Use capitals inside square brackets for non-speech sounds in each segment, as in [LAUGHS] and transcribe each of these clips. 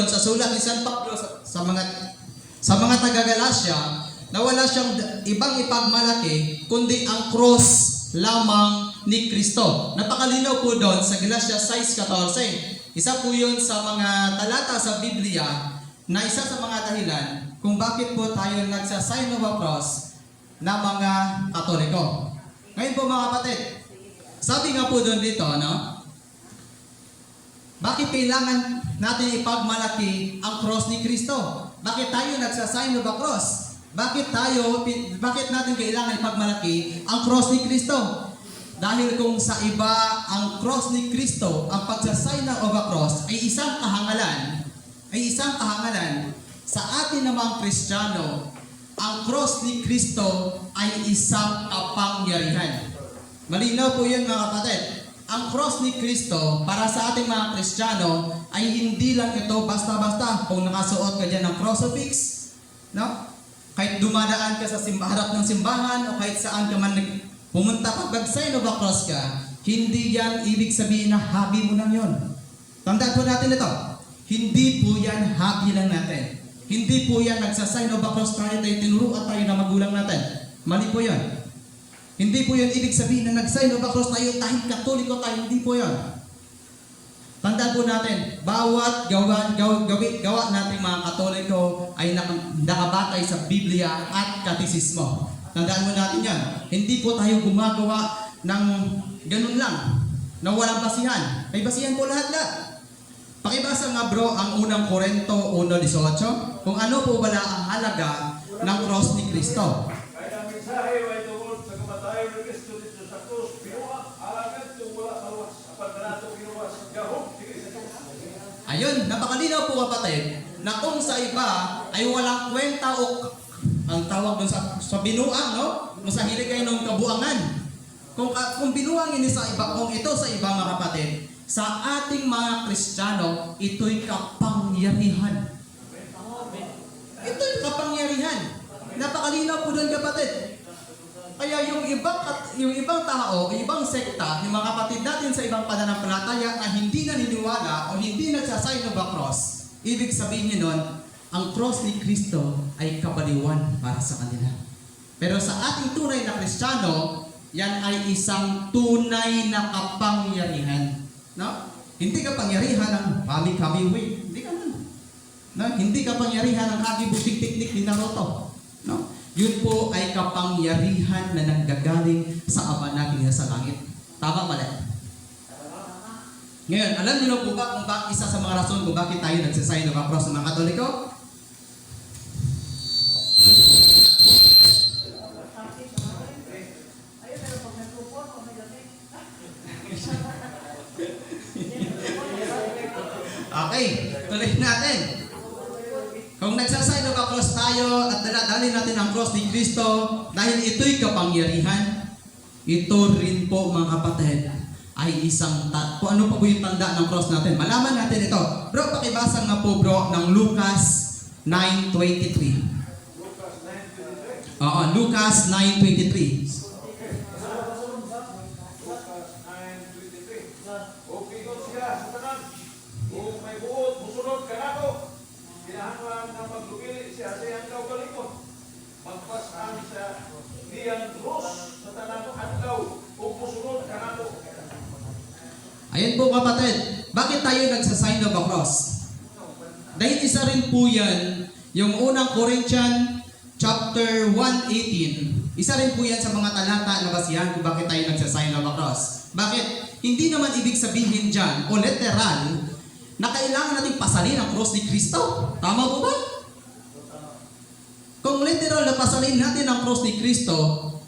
doon sa sulat ni San Pablo sa, sa mga sa mga taga-Galasya na wala siyang ibang ipagmalaki kundi ang cross lamang ni Kristo. Napakalinaw po doon sa Galasya 6.14. Isa po yun sa mga talata sa Biblia na isa sa mga dahilan kung bakit po tayo nagsasign of a cross na mga katoliko. Ngayon po mga kapatid, sabi nga po doon dito, no? Bakit kailangan natin ipagmalaki ang cross ni Kristo? Bakit tayo nagsasign of a cross? Bakit tayo, bakit natin kailangan ipagmalaki ang cross ni Kristo? Dahil kung sa iba ang cross ni Kristo, ang pagsasign of a cross ay isang kahangalan, ay isang kahangalan, sa atin namang Kristiyano, ang cross ni Kristo ay isang kapangyarihan. Malinaw po yun mga kapatid. Ang cross ni Kristo para sa ating mga Kristiyano ay hindi lang ito basta-basta kung nakasuot ka dyan ng crucifix, no? Kahit dumadaan ka sa harap ng simbahan o kahit saan ka man pumunta pag nag-sign of a cross ka, hindi yan ibig sabihin na hobby mo lang yon. Tandaan po natin ito. Hindi po yan hobby lang natin. Hindi po yan nagsasign of a cross tayo tayo tinuruan tayo ng magulang natin. Mali po yan. Hindi po yun ibig sabihin na nag-sign of a cross tayo dahil katoliko tayo. Hindi po yun. Tandaan po natin, bawat gawa, gawa, gawi, gawa natin mga katoliko ay nak- nakabatay sa Biblia at katisismo. Tandaan mo natin yan. Hindi po tayo gumagawa ng ganun lang, na walang basihan. May basihan po lahat-lahat. Pakibasa nga bro ang unang Korento 1.18 kung ano po wala ang halaga ng cross ni Kristo. Kaya ang mensahe ay tungkol sa kamatayon ni Kristo dito sa krus. Binuwa, alagad kung wala kaluwas. Apan na nato binuwas. Gahong, sige sa krus. Ayun, napakalinaw po kapatid, na kung sa iba ay walang kwenta o ang tawag doon sa, sa binuang, no? Kung sa hilig kayo ng kabuangan. Kung, kung binuangin ni sa iba, kung ito sa iba mga kapatid, sa ating mga Kristiyano, ito'y kapangyarihan. Ito'y kapangyarihan. Napakalinaw po doon kapatid. Kaya yung ibang yung ibang tao, ibang sekta, yung mga kapatid natin sa ibang pananampalataya na hindi naniniwala o hindi nagsasign of a cross, ibig sabihin niyo nun, ang cross ni Kristo ay kabaliwan para sa kanila. Pero sa ating tunay na Kristiyano, yan ay isang tunay na kapangyarihan. No? Hindi kapangyarihan ng kami-kami way. Hindi ka nun. No? Hindi kapangyarihan ng teknik ni Naruto. No? Yun po ay kapangyarihan na nanggagaling sa Ama natin na sa langit. Tama mali? Ngayon, alam niyo po ba kung bakit isa sa mga rason kung bakit tayo nagsasign of a cross ng mga Katoliko? Okay, tuloy natin. Kung nagsasign of a cross tayo at daladalhin natin ang cross ni Kristo dahil ito'y kapangyarihan, ito rin po mga kapatid ay isang ta- kung ano pa po yung tanda ng cross natin. Malaman natin ito. Bro, pakibasa nga po bro ng Lucas 9.23. Lucas 9.23. Oo, Lucas 9.23. Lucas 9.23. Okay ko siya sa tanan. Kung may buot, musunod ka na ko. Kinahanglan na maglugili siya sa iyang kaugalingon. Magpasan sa iyang krus sa tanan adlaw. Kung musunod ka na ko. Ayan kapatid, bakit tayo nagsasign of a cross? Dahil isa rin po yan, yung unang Corinthian chapter 1.18, isa rin po yan sa mga talata na basihan kung bakit tayo nagsasign of a cross. Bakit? Hindi naman ibig sabihin dyan, o literal, na kailangan nating pasalin ang cross ni Kristo. Tama po ba? Kung literal na pasalin natin ang cross ni Kristo,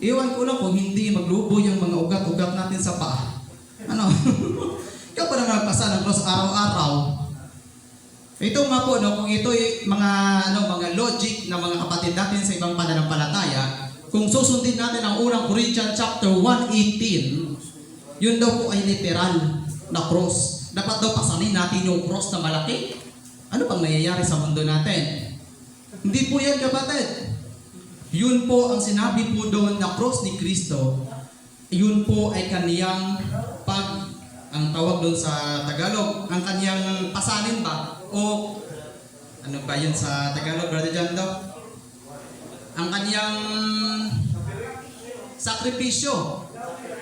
iwan ko lang kung hindi maglubo yung mga ugat-ugat natin sa paa. Ano? [LAUGHS] Ikaw pa na nagpasa ng cross araw-araw. Ito nga po, no, kung ito mga, ano, mga logic na mga kapatid natin sa ibang pananampalataya, kung susundin natin ang unang Corinthians chapter 1.18, yun daw po ay literal na cross. Dapat daw pasanin natin yung cross na malaki. Ano bang nangyayari sa mundo natin? Hindi po yan kapatid. Yun po ang sinabi po doon na cross ni Kristo. Yun po ay kaniyang pag ang tawag doon sa Tagalog, ang kaniyang pasanin ba o ba yun sa Tagalog, Brother John daw? Ang kaniyang sakripisyo.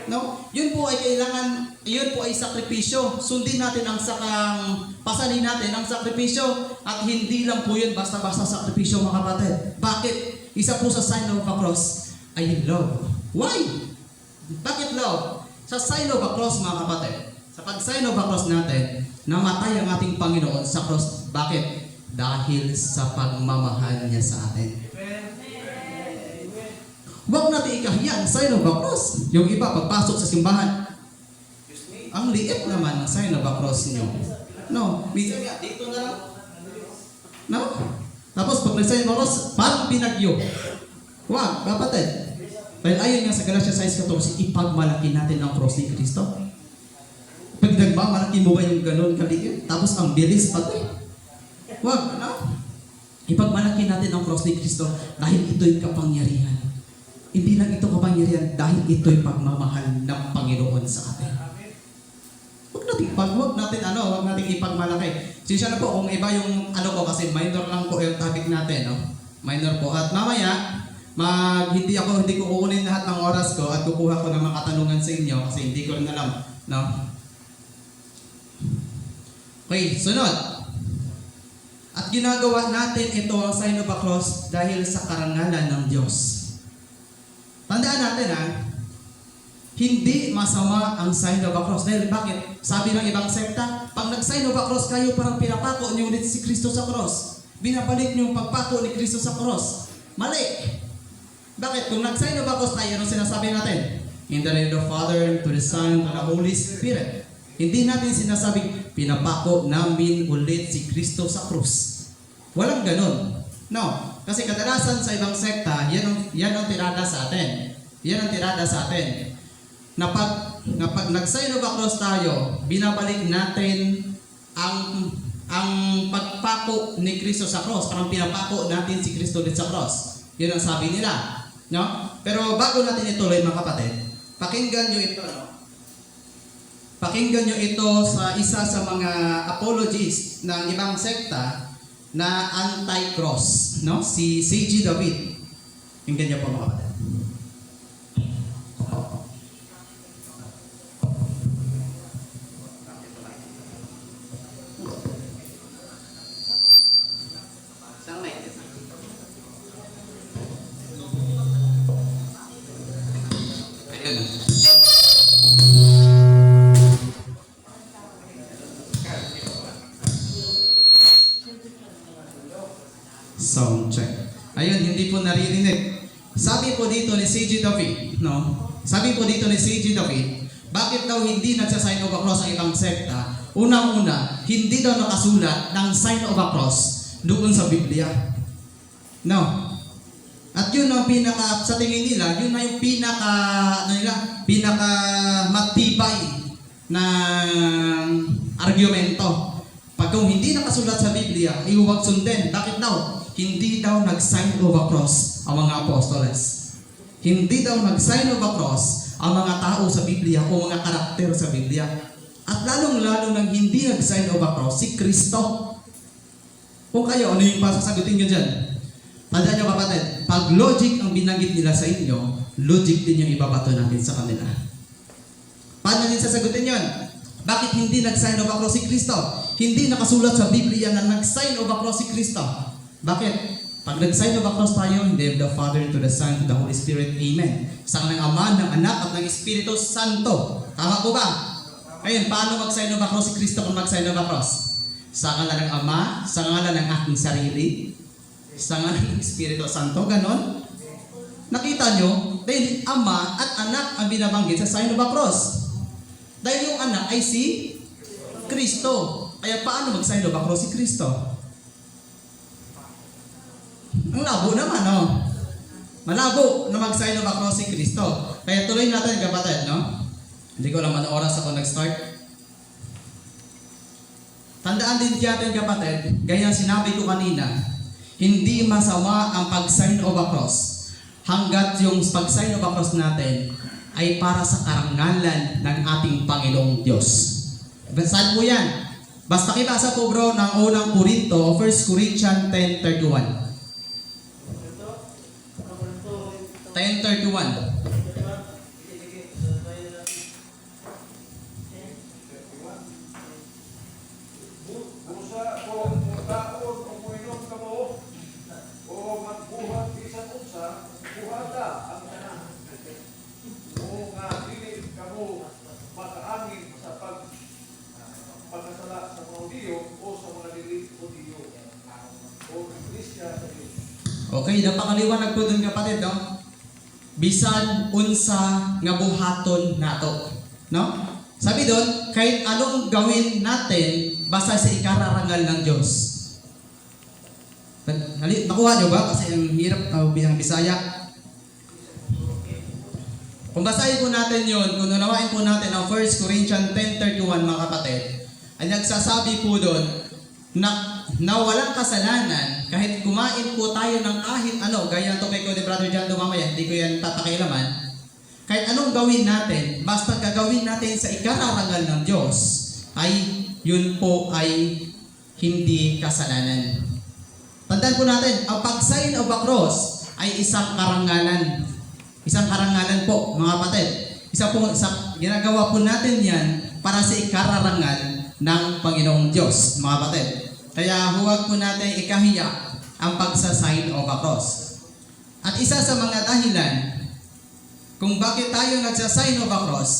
No? Yun po ay kailangan, yun po ay sakripisyo. Sundin natin ang sakang, pasalin natin ang sakripisyo. At hindi lang po yun basta-basta sakripisyo mga kapatid. Bakit? Isa po sa sign of a cross ay love. Why? Bakit love? Sa sign of a cross mga kapatid, sa pag-sign of a cross natin, namatay ang ating Panginoon sa cross. Bakit? Dahil sa pagmamahal niya sa atin. Huwag natin ikahiya ang sign of a cross. Yung iba, pagpasok sa simbahan, ang liit naman ang sign of a cross niyo. No, minsan nga, dito na lang. No? Tapos pag nag-sign of a cross, parang pinagyo. Huwag, kapatid. Dahil ayon nga sa Galatia 6.14, ipagmalaki natin ang cross ni Kristo. Pag nagmamalaki mo ba yung ganun kaliit? Tapos ang bilis pati. Huwag, ano? Ipagmalaki natin ang cross ni Kristo dahil ito'y kapangyarihan. Hindi lang ito kapangyarihan dahil ito'y pagmamahal ng Panginoon sa atin. Huwag natin, pag, huwag natin ano, huwag natin ipagmalaki. Sinsya na po kung iba yung ano ko kasi minor lang po yung topic natin, no? Minor po. At mamaya, mag hindi ako hindi ko kukunin lahat ng oras ko at kukuha ko ng mga katanungan sa inyo kasi hindi ko rin alam, no? Okay, sunod. At ginagawa natin ito ang sign of a cross dahil sa karangalan ng Diyos. Tandaan natin ha, hindi masama ang sign of a cross. Dahil bakit? Sabi ng ibang sekta, pag nag-sign of a cross kayo, parang pinapako niyo ulit si Kristo sa cross. Binabalik niyo yung pagpako ni Kristo sa cross. Mali. Bakit? Kung nag-sign of a cross tayo, anong sinasabi natin? In the name of the Father, to the Son, to the Holy Spirit. Hindi natin sinasabi, pinapako namin ulit si Kristo sa krus. Walang ganun. No. Kasi kadalasan sa ibang sekta, yan ang, yan ang tirada sa atin. Yan ang tirada sa atin. Na pag, na pag nag-sign of a cross tayo, binabalik natin ang ang pagpako ni Kristo sa cross. Parang pinapako natin si Kristo ulit sa cross. Yun ang sabi nila. No? Pero bago natin ituloy mga kapatid, pakinggan nyo ito. No? Pakinggan nyo ito sa isa sa mga apologies ng ibang sekta na anti-cross, no? Si C.G. David. Pakinggan nyo po mga kapatid. C.G. David, no? Sabi po dito ni C.G. David, bakit daw hindi nagsa-sign of a cross ang ibang sekta? Unang-una, hindi daw nakasulat ng sign of a cross doon sa Biblia. No. At yun ang pinaka, sa tingin nila, yun na yung pinaka, ano nila, pinaka matibay na argumento. Pag kung hindi nakasulat sa Biblia, ay huwag sundin. Bakit daw? Hindi daw nag-sign of a cross ang mga apostoles. Hindi daw nag-sign of a cross ang mga tao sa Biblia o mga karakter sa Biblia. At lalong-lalo nang hindi nag-sign of a cross, si Kristo. Kung kayo, ano yung pasasagutin nyo dyan? Tandaan nyo kapatid, pag logic ang binanggit nila sa inyo, logic din yung ibabato natin sa kanila. Paano din sasagutin yon? Bakit hindi nag-sign of a cross si Kristo? Hindi nakasulat sa Biblia na nag-sign of a cross si Kristo. Bakit? Pag nag-sign of a cross tayo, in the name of the Father, to the Son, to the Holy Spirit, Amen. Sa ng Ama, ng Anak, at ng Espiritu Santo. Tama po ba? Ngayon, paano mag-sign of a cross si Kristo kung mag-sign of a cross? Sa ngalan ng Ama, sa ngalan ng aking sarili, sa ngalan ng Espiritu Santo, ganon? Nakita nyo, dahil Ama at Anak ang binabanggit sa sign of a cross. Dahil yung anak ay si Kristo. Kaya paano mag-sign of a cross si Kristo? Ang labo naman, no? Malabo na mag-sign of a cross si Kristo. Kaya tuloy natin, kapatid, no? Hindi ko lang man oras ako nag-start. Tandaan din natin, kapatid, gaya sinabi ko kanina, hindi masama ang pag-sign of a cross hanggat yung pag-sign of a cross natin ay para sa karangalan ng ating Panginoong Diyos. Saan po yan? Basta kibasa po bro ng unang Korinto, 1 Corinthians 10.31. 10.31. Busa kung mutaon o muinom ka mo, o magbuhat bisan unsa, buhata ang tanan. O nga dili ka mo makaangin sa pag pagkasala sa mga Diyo o sa mga dili o Diyo. O Iglesia sa Diyo. Okay, napakaliwanag po dun kapatid, no? Bisan unsa nga buhaton nato. No? Sabi doon, kahit anong gawin natin, basta sa ikararangal ng Diyos. Nali, nakuha nyo ba? Kasi ang hirap uh, bilang Bisaya. Kung basahin po natin yon, kung unawain po natin ang 1 Corinthians 10.31 mga kapatid, ay nagsasabi po doon na, na walang kasalanan kahit kumain po tayo ng kahit ano, gaya ng topic ko ni Brother John mamaya, hindi ko yan tapakilaman, kahit anong gawin natin, basta gagawin natin sa ikararangal ng Diyos, ay yun po ay hindi kasalanan. Tandaan po natin, ang pag-sign of a cross ay isang karangalan. Isang karangalan po, mga kapatid. Isa po, sa, ginagawa po natin yan para sa ikararangal ng Panginoong Diyos, mga kapatid. Kaya huwag po natin ikahiya ang pagsa-sign a cross. At isa sa mga dahilan kung bakit tayo nagsa-sign a cross,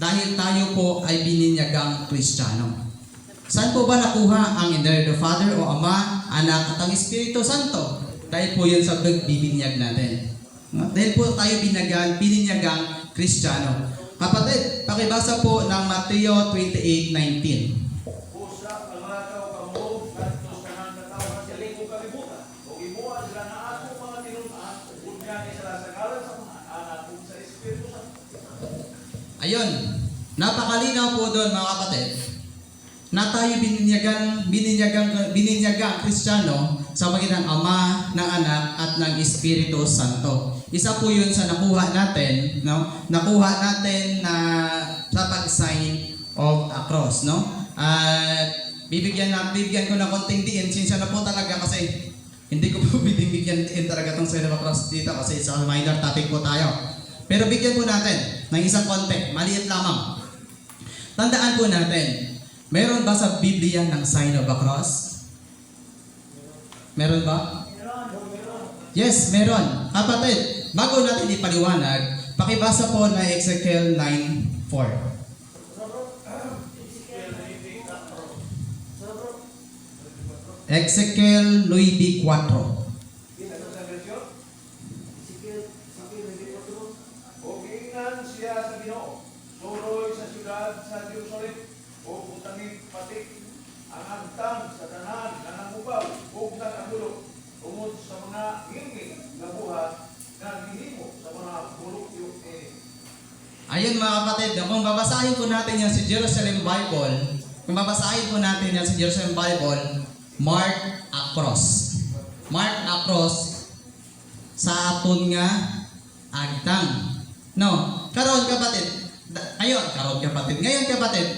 dahil tayo po ay bininyagang Kristiyano. Saan po ba nakuha ang in the Father o Ama, Anak at ang Espiritu Santo? Dahil po yun sa pagbibinyag natin. No? Dahil po tayo binyagan, bininyagang Kristiyano. Kapatid, pakibasa po ng Mateo 28.19. Ayun, napakalinaw po doon mga kapatid na tayo bininyagan, bininyagan, bininyagan Kristiyano sa magitan Ama, ng Anak, at ng Espiritu Santo. Isa po yun sa nakuha natin, no? Nakuha natin na sa pag-sign of a cross, no? At bibigyan na bibigyan ko ng konting diin since na po talaga kasi hindi ko po [LAUGHS] bibigyan diin talaga tong sign of a cross dito kasi sa minor topic po tayo. Pero bigyan po natin ng isang konti, maliit lamang. Tandaan po natin, meron ba sa Biblia ng sign of a cross? Meron ba? Yes, meron. Kapatid, bago natin ipaliwanag, pakibasa po na Ezekiel 9.4. Ezekiel 9.4. Kita sa bersyon? O giingnan siya sa Ginoo, suroy sa sa Jerusalem, o putangin patik, ang antang sa tanan na nangubaw, ug nagagulo, tungod sa mga hinging nga buhat na gihimo sa mga bulukyo eh. Ayun mga kapatid, kung babasahin po natin yan sa Jerusalem Bible, kung babasahin po natin yan sa Jerusalem Bible, Mark across. Mark across sa aton nga agtang. No, karon kapatid, ayun, karon kapatid. Ngayon kapatid,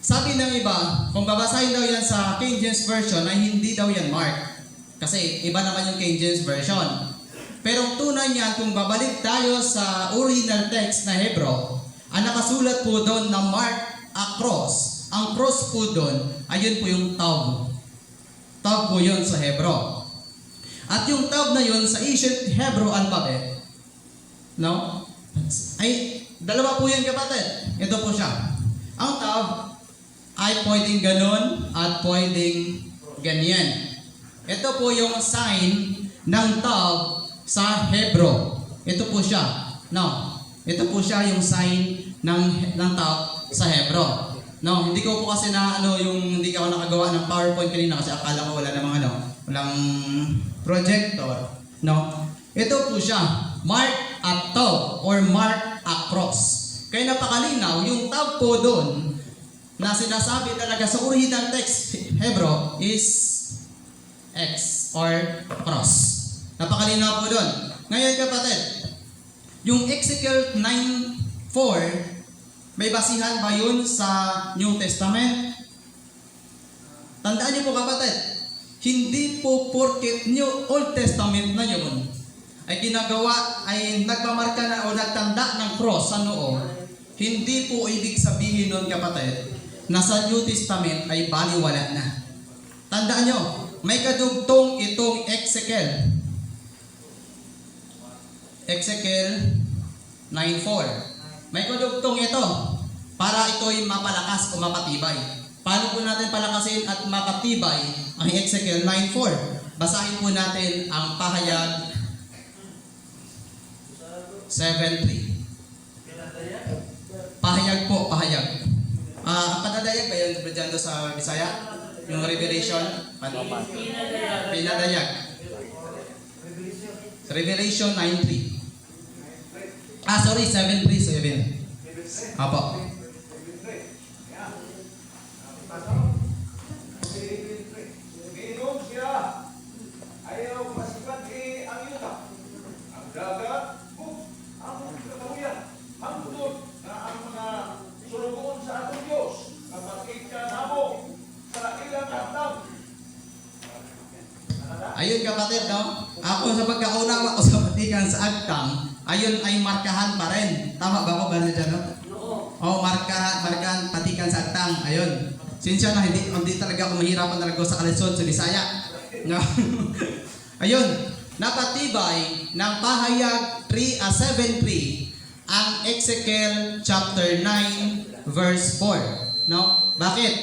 sabi ng iba, kung babasahin daw yan sa King James Version, ay hindi daw yan Mark. Kasi iba naman yung King James Version. Pero ang tunay niyan, kung babalik tayo sa original text na Hebrew, ang nakasulat po doon na Mark across, ang cross po doon, ayun po yung taw. Taw po yun sa Hebrew. At yung taw na yun sa ancient Hebrew alphabet, no? Ay, dalawa po yun kapatid. Ito po siya. Ang taw ay pwedeng ganun at pwedeng ganyan. Ito po yung sign ng taw sa Hebrew. Ito po siya. No. Ito po siya yung sign ng ng taw sa Hebrew. No, hindi ko po kasi na ano yung hindi ako nakagawa ng PowerPoint kanina kasi akala ko wala namang ano, walang projector. No. Ito po siya. Mark at taw or mark across. Kaya napakalinaw yung taw po doon na sinasabi talaga sa original text Hebrew is X or cross. Napakalinaw po doon. Ngayon kapatid, yung Ezekiel 9.4, may basihan ba yun sa New Testament? Tandaan niyo po kapatid, hindi po porket New Old Testament na yun ay ginagawa, ay nagmamarka na o nagtanda ng cross sa noo, hindi po ibig sabihin nun kapatid na sa New Testament ay baliwala na. Tandaan nyo, may kadugtong itong Ezekiel. Ezekiel 9.4. May kadugtong ito para ito'y mapalakas o mapatibay. Paano po natin palakasin at mapatibay ang Ezekiel 9.4? Basahin po natin ang pahayag 7.3. Pahayag po, pahayag. Ah, ang padadayag ba yun, Bridyando, sa Bisaya? Yung Revelation? Ano? Pinadayag. Revelation 9.3. Ah, sorry, 7.3, 7. Apo. Giinom siya. Ayaw masikat kay ang yuta. Ang dagat, buk, ang kabuyan. Ang budod na ang mga sulugoon sa atong Diyos. Na makita namo sa ilang atang. Kapatid, no? Ako sa pagkaunawa ko sa patikan sa agtang, ayun ay markahan pa rin. Tama ba ako ba na dyan, no? Oo, markahan, markahan, patikan sa agtang. Ayun. Sinsya na, hindi, hindi talaga ako mahirapan talaga sa kalisod sa Bisaya. No? [LAUGHS] ayun. Napatibay ng pahayag 3, ah, 7.3 ang Ezekiel chapter 9 verse 4. No? Bakit?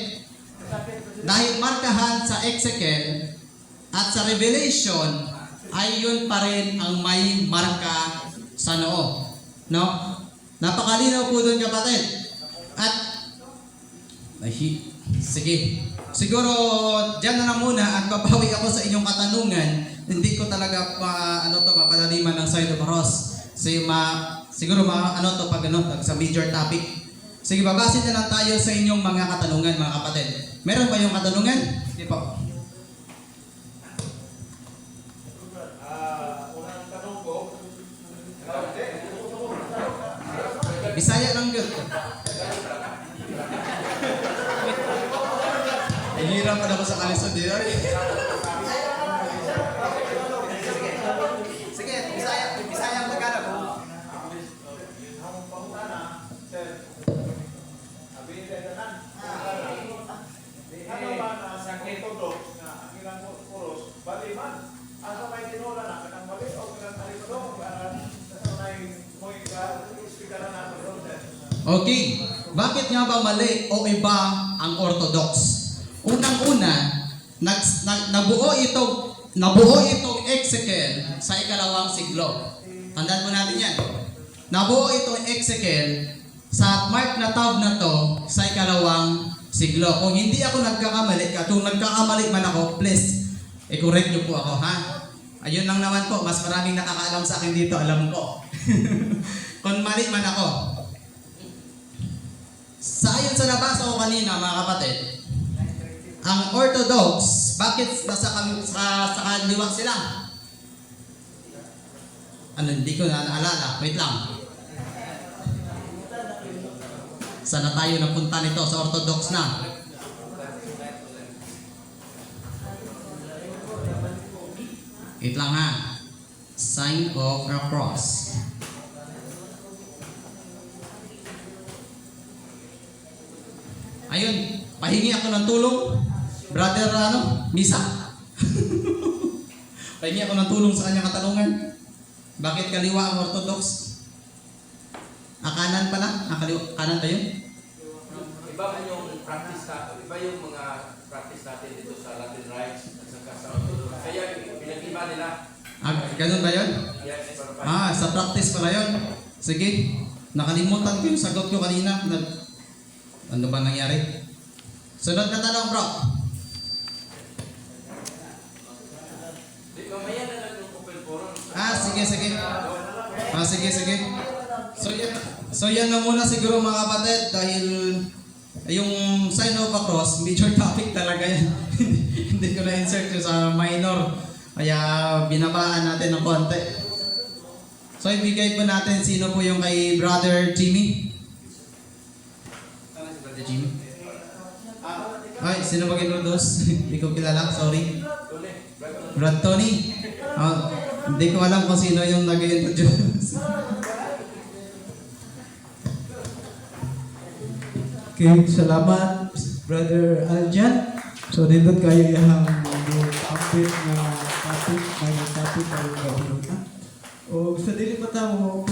Dahil markahan sa Ezekiel at sa Revelation ay yun pa rin ang may marka sa noo. No? Napakalinaw po doon kapatid. At sige. Siguro diyan na lang muna at babawi ako sa inyong katanungan. Hindi ko talaga pa ano to mapalaliman ng side of cross. Sige ma siguro ma ano to pag ano sa major topic. Sige, babasin na lang tayo sa inyong mga katanungan mga kapatid. Meron ba yung katanungan? Hindi po. Ah, unang tanong ko, ah, hindi. Bisaya lang yun. Hihirapan ako sa kalisod dito. Sige, Bisaya, Bisaya ang Tagalog. Ang pangutana, sir, sabihin tayo tanan. Ano ba na sa orthodox na ang ilang puros, bali man, ano may tinula na, kanang bali o kanang alipodong, para sa may mo'y ka-ispikaran na ito doon, sir. Okay, bakit nga ba mali o iba ang Orthodox? Unang-una, nag, nag, nabuo itong nabuo itong Ezekiel sa ikalawang siglo. Tandaan mo natin yan. Nabuo itong Ezekiel sa mark na tab na to sa ikalawang siglo. Kung hindi ako nagkakamali, kung nagkakamali man ako, please, i-correct niyo po ako, ha? Ayun lang naman po, mas maraming nakakaalam sa akin dito, alam ko. [LAUGHS] kung mali man ako, sa ayon sa nabasa ko kanina mga kapatid, ang Orthodox, bakit nasa kam- sa, sa kaliwa sila? Ano, hindi ko na naalala. Wait lang. Saan na tayo napunta nito sa Orthodox na? Wait lang ha. Sign of a cross. Ayun, pahingi ako ng tulong. Brother, ano, Misa. [LAUGHS] pahingi ako ng tulong sa kanyang katanungan. Bakit kaliwa ang Orthodox? Ah, kanan pala? Ah, kaliwa, kanan ba yun? Iba man yung practice na, iba yung mga practice natin dito sa Latin rites at saka sa Orthodox. Kaya pinag-iba nila. Ah, ganun ba yun? Yes. Ah, sa practice pala yun. Sige, nakalimutan ko yung sagot ko kanina. Nag, ano ba nangyari? Sunod na tanong, bro. Ah, sige, sige. Ah, sige, sige. So yan, so yan na muna siguro mga kapatid dahil yung sign of a cross, major [LAUGHS] topic talaga yan. [LAUGHS] Hindi ko na-insert sa minor. Kaya binabaan natin ng konti. So ibigay po natin sino po yung kay Brother Jimmy. Jimmy? Ay, sino mag-introduce? [LAUGHS] Hindi ko kilala, sorry. Brad Tony. Ah, hindi ko alam kung sino yung nag-introduce. [LAUGHS] Okay, salamat Brother Aljan. So nindot kayo yung topic na topic may topic kayo gawin. O sa dili pa tamo